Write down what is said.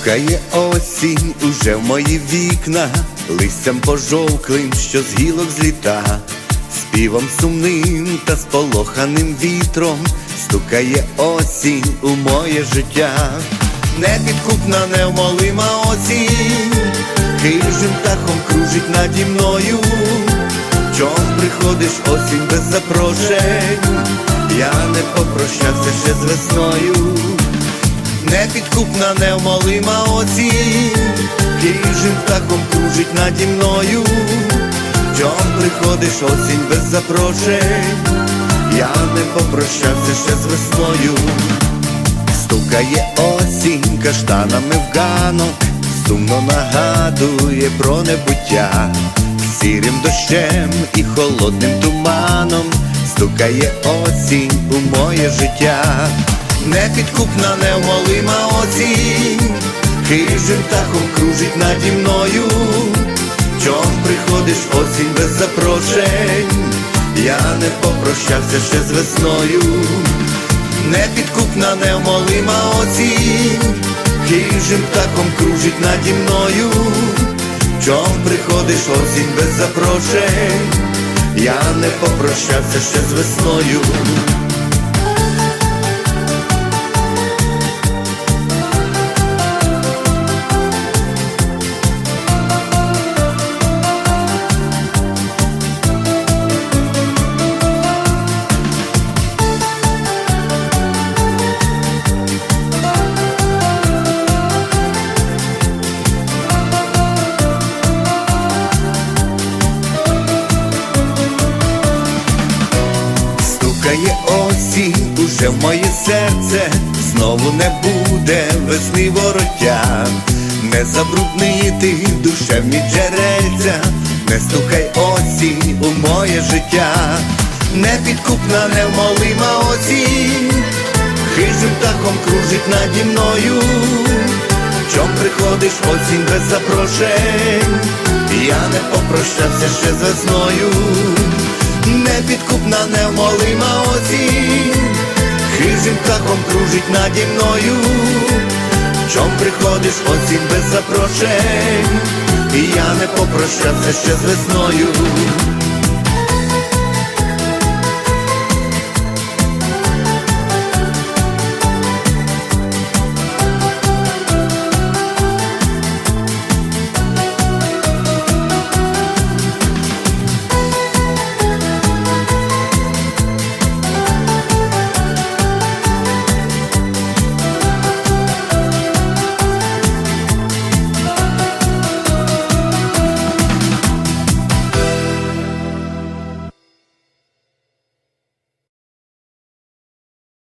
Стукає осінь уже в мої вікна, листям пожовклим, що з гілок зліта, співом сумним та сполоханим вітром, стукає осінь у моє життя, непідкупна, невмолима осінь, хижим птахом кружить наді мною. Чом приходиш осінь без запрошень, я не попрощався ще з весною непідкупна, невмолима осінь, хижим птахом кружить наді мною, чом приходиш осінь без запрошень, я не попрощався ще з весною, стукає осінь каштанами в ганок, сумно нагадує про небуття, сірим дощем і холодним туманом, стукає осінь у моє життя непідкупна, невмолима осінь, хижим птахом кружить наді мною, чом приходиш осінь без запрошень, я не попрощався ще з весною, непідкупна, невмолима осінь, хижим птахом кружить наді мною, чом приходиш осінь без запрошень, я не попрощався ще з весною. Стукає осінь уже в моє серце, знову не буде весни вороття, не забруднити душевні джерельця, не стукай осінь у моє життя, непідкупна, невмолима осінь, хижим птахом кружить наді мною, чом приходиш осінь без запрошень, я не попрощався ще з весною непідкупна, невмолима оцінь, хижим птахом кружить наді мною, чом приходиш оцінь без запрошень, і я не попрощався ще з весною.